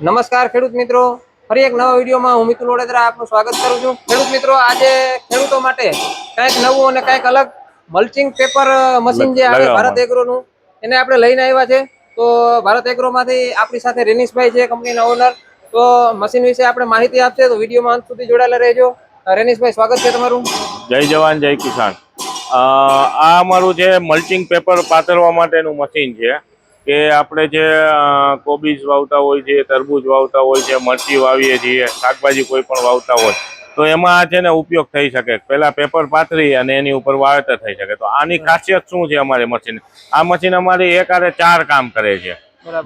નમસ્કાર ખેડૂત મિત્રો. ફરી એક નવા વિડીયોમાં હું મિતુલ વડોદરા આપનું સ્વાગત કરું છું. ખેડૂત મિત્રો આજે ખેડૂતો માટે કંઈક નવું અને કંઈક અલગ મલ્ચિંગ પેપર મશીન જે આવે ભારત એગ્રોનું એને આપણે લઈને આવ્યા છે. તો ભારત એગ્રોમાંથી આપણી સાથે રેનીશભાઈ છે કંપનીના ઓનર તો મશીન વિશે આપણે માહિતી આપશે તો વિડીયોમાં અંત સુધી જોડાયેલા રહેજો. રેનીશભાઈ સ્વાગત છે તમારું. જય જવાન જય કિસાન. આ અમારું જે મલ્ચિંગ પેપર પાથરવા માટેનું મશીન છે કે આપણે જે કોબીજ વાવતા હોય છે તરબૂજ વાવતા હોય છે મરચી વાવીએ છીએ શાકભાજી કોઈ પણ વાવતા હોય તો એમાં આ છે ને ઉપયોગ થઈ શકે. પેલા પેપર પાથરી અને એની ઉપર વાવેતર થઈ શકે. તો આની ખાસિયત શું છે અમારી મશીન? આ મશીન અમારી એક આરે ચાર કામ કરે છે.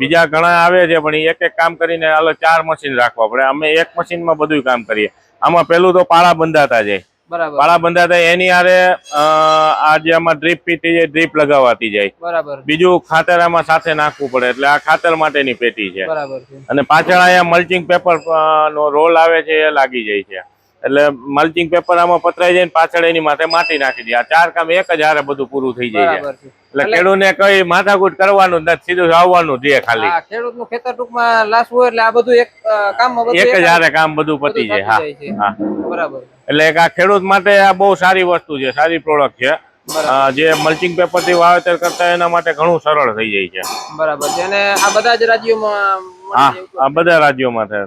બીજા ઘણા આવે છે પણ એક એક કામ કરીને અલગ ચાર મશીન રાખવા પડે. અમે એક મશીનમાં બધું કામ કરીએ. આમાં પેલું તો પાળા બંધાતા જાય. બરાબર. બંધા બંધાતા એની આરે આ જે આમાં ડ્રીપ પીટી છે ડ્રીપ લગાવાતી જાય. બરાબર. બીજું ખાતર આમાં સાથે નાખવું પડે એટલે આ ખાતર માટેની પેટી છે. બરાબર અને પાછળ અહીંયા મલ્ચિંગ પેપર નો રોલ આવે છે એ લાગી જાય છે. એટલે મલ્ચિંગ પેપર આમાં પતરાઈ જાય પાછળ એની માથે માટી નાખી દે. આ ચાર કામ એક જ હારે બધું પૂરું થઈ જાય. એટલે ખેડૂતને કઈ માથાકૂટ કરવાનું નથી સીધું આવવાનું જે ખાલી. ખેડૂતનું ખેતર ટૂંકમાં લાસવું એટલે આ બધું એક કામ એક જ હારે કામ બધું પતી જાય હા હા. બરાબર. એટલે આ ખેડૂત માટે આ બહુ સારી વસ્તુ છે સારી પ્રોડક્ટ છે. જે મલ્ચિંગ પેપરથી વાવેતર કરતા એના માટે ઘણું સરળ થઈ જાય છે. બરાબર. છે અને આ બધા જ રાજ્યોમાં હા આ બધા રાજ્યોમાં થાય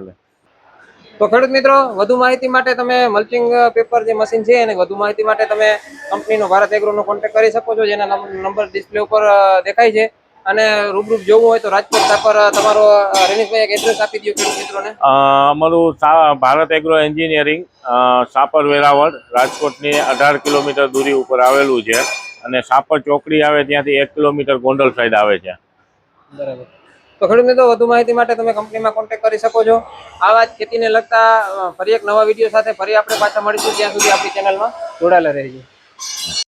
તો ખેડૂત મિત્રો વધુ માહિતી માટે તમે મલ્ચિંગ પેપર જે મશીન છે એને વધુ માહિતી માટે તમે કંપનીનો ભારત એગ્રોનો કોન્ટેક્ટ કરી શકો છો જેના નંબર ડિસ્પ્લે ઉપર દેખાય છે. અને રૂબરૂપ જોવું હોય તો રાજકોટ સાપર તમારો અ, રેનીશભાઈ એક એડ્રેસ આપી દો ખેડૂત મિત્રોને. અમારું સા- ભારત એગ્રો એન્જિનિયરિંગ સાપર વેરાવળ રાજકોટની અઢાર કિલોમીટર દૂરી ઉપર આવેલું છે. અને સાપર ચોકડી આવે ત્યાંથી એક કિલોમીટર ગોંડલ સાઈડ આવે છે. બરાબર. તો ખેડૂત મિત્રો, વધુ માહિતી માટે તમે કંપનીમાં કોન્ટેક્ટ કરી શકો છો. આવા જ ખેતીને લગતા ફરી એક નવા વીડિયો સાથે ફરી આપણે પાછા મળીશું. ત્યાં સુધી આપણી ચેનલમાં જોડાયેલા રહેજો.